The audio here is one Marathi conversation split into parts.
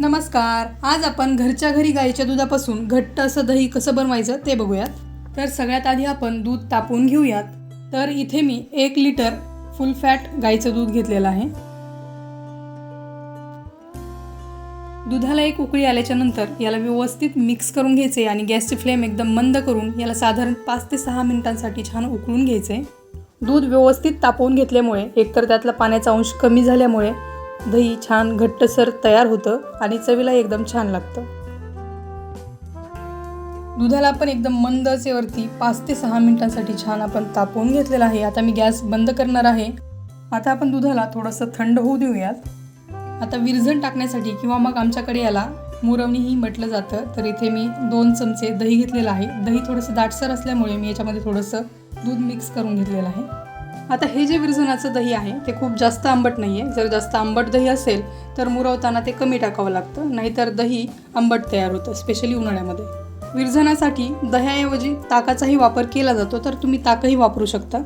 नमस्कार आज आपण घरच्या घरी गाईच्या दुधापासून घट्ट असं दही कसं बनवायचं ते बघूयात. तर सगळ्यात आधी आपण दूध तापवून घेऊयात. तर इथे मी एक लिटर फुल फॅट गाईचं दूध घेतलेलं आहे. दुधाला एक उकळी आल्याच्यानंतर याला व्यवस्थित मिक्स करून घ्यायचे आणि गॅसची फ्लेम एकदम मंद करून याला साधारण पाच ते सहा मिनिटांसाठी छान उकळून घ्यायचे. दूध व्यवस्थित तापवून घेतल्यामुळे एकतर त्यातला पाण्याचा अंश कमी झाल्यामुळे दही छान घट्टसर तयार होतं आणि चवीला एकदम छान लागतं. दुधाला आपण एकदम मंद आचेवरती पाच ते सहा मिनिटांसाठी छान आपण तापवून घेतलेला आहे. आता मी गॅस बंद करणार आहे. आता आपण दुधाला थोडंसं थंड होऊ देऊयात. आता विरझण टाकण्यासाठी किंवा मग आमच्याकडे याला मुरवणीही म्हटलं जातं. तर इथे मी दोन चमचे दही घेतलेलं आहे. दही थोडंसं दाटसर असल्यामुळे मी याच्यामध्ये थोडंसं दूध मिक्स करून घेतलेलं आहे. आता हे जे विरजनाचं दही आहे ते खूप जास्त आंबट नाही आहे जर जास्त आंबट दही असेल तर मुरवताना ते कमी टाकावं लागतं. नाहीतर दही आंबट तयार होतं स्पेशली उन्हाळ्यामध्ये. विरझणासाठी दह्याऐवजी ताकाचाही वापर केला जातो तर तुम्ही ताकही वापरू शकता.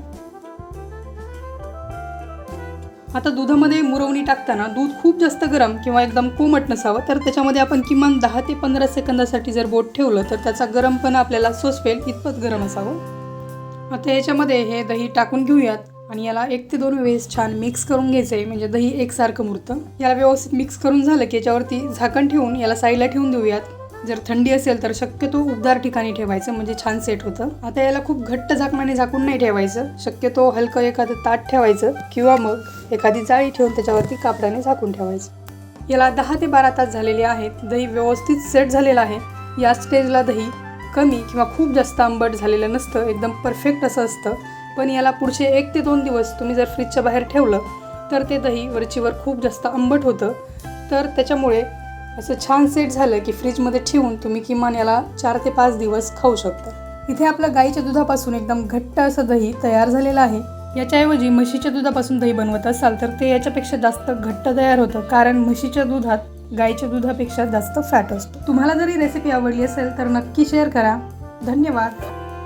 आता दुधामध्ये मुरवणी टाकताना दूध खूप जास्त गरम किंवा एकदम कोमट नसावं तर त्याच्यामध्ये आपण किमान दहा ते पंधरा सेकंदासाठी जर बोट ठेवलं तर त्याचा गरमपणा आपल्याला सोसवेल इतपत गरम असावं. आता याच्यामध्ये हे दही टाकून घेऊयात आणि याला एक ते दोन वेळेस छान मिक्स करून घ्यायचं. आहे म्हणजे दही एकसारखं मुरतं. याला व्यवस्थित मिक्स करून झालं की याच्यावरती झाकण ठेवून याला साईडला ठेवून देऊयात. जर थंडी असेल तर शक्यतो उबदार ठिकाणी ठेवायचं म्हणजे छान सेट होतं. आता याला खूप घट्ट झाकणाने झाकून नाही ठेवायचं. शक्यतो हलकं एखादं ताट ठेवायचं किंवा मग एखादी जाळी ठेवून त्याच्यावरती कापडाने झाकून ठेवायचं. याला दहा ते बारा तास झालेले आहेत. दही व्यवस्थित सेट झालेलं आहे. या स्टेजला दही कमी किंवा खूप जास्त आंबट झालेलं नसतं एकदम परफेक्ट असं असतं. पण याला पुढचे एक ते दोन दिवस तुम्ही जर फ्रीजच्या बाहेर ठेवलं तर ते दही वरचीवर खूप जास्त आंबट होतं. तर त्याच्यामुळे असं छान सेट झालं की फ्रीजमध्ये ठेवून तुम्ही किमान याला चार ते पाच दिवस खाऊ शकता. इथे आपलं गाईच्या दुधापासून एकदम घट्ट असं दही तयार झालेलं आहे. याच्याऐवजी म्हशीच्या दुधापासून दही बनवत असाल तर ते याच्यापेक्षा जास्त घट्ट तयार होतं. कारण म्हशीच्या दुधात गाईच्या दुधापेक्षा जास्त फॅट असतो. तुम्हाला जरी रेसिपी आवडली असेल तर नक्की शेअर करा. धन्यवाद.